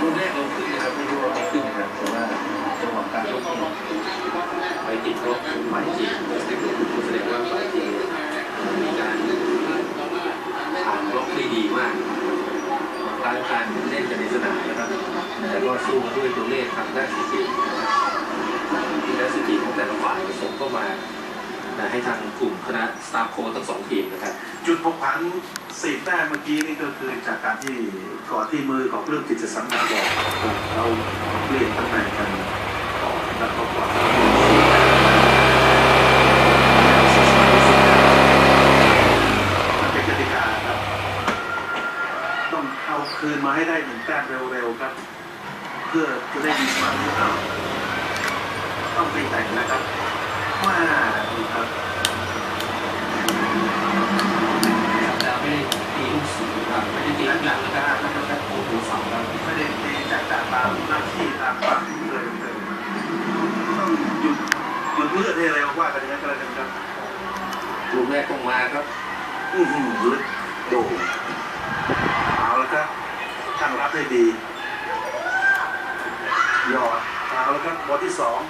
รุ่นแรกเราขึ้นนะครับไม่รู้เราไม่ขึ้นนะครับแต่ว่าจังหวะการลงไปติดรถหมายจีแสดงว่าหมายจีมีการผ่านบล็อกได้ดีมากตามการเล่นกันในสนามนะครับ แต่ก็สู้ด้วยตัวเลขทางด้านสกิลและสกิลของแต่ละฝ่ายผสมเข้ามา นะให้ทางกลุ่มคณะสตาฟโค้ชทั้งสองทีมนะครับ จุดพกผันสี่แต้มเมื่อกี้นี่ก็คือจากการที่ก่อนที่มือของเรื่องกิจสัมพันธ์บอกเราเปลี่ยนตำแหน่งกันก่อนแล้วก็กว่ามันเป็นกติกาครับต้องเอาคืนมาให้ได้หนึ่งแต้มเร็วๆครับ เพื่อจะได้มีสมาธิเอาต้องตีแต่งนะครับว่าดูครับ แต่ไม่ได้ตีลูกสูงครับไม่ได้ตีลูกหนักนะครับแล้วก็แค่โอ้โหเสาครับไม่ได้ตีจากจากตามหน้าที่ตามความเลยเลยต้องหยุดหยุดเลือดให้เร็วว่ากันอย่างนั้ก็แล้วกันครับลูกแรกต้องมาครับ อือหือลึกโด่งเอาแล้วครับตั้งรับได้ดี หยอดเอาแล้วครับบอลที่สอง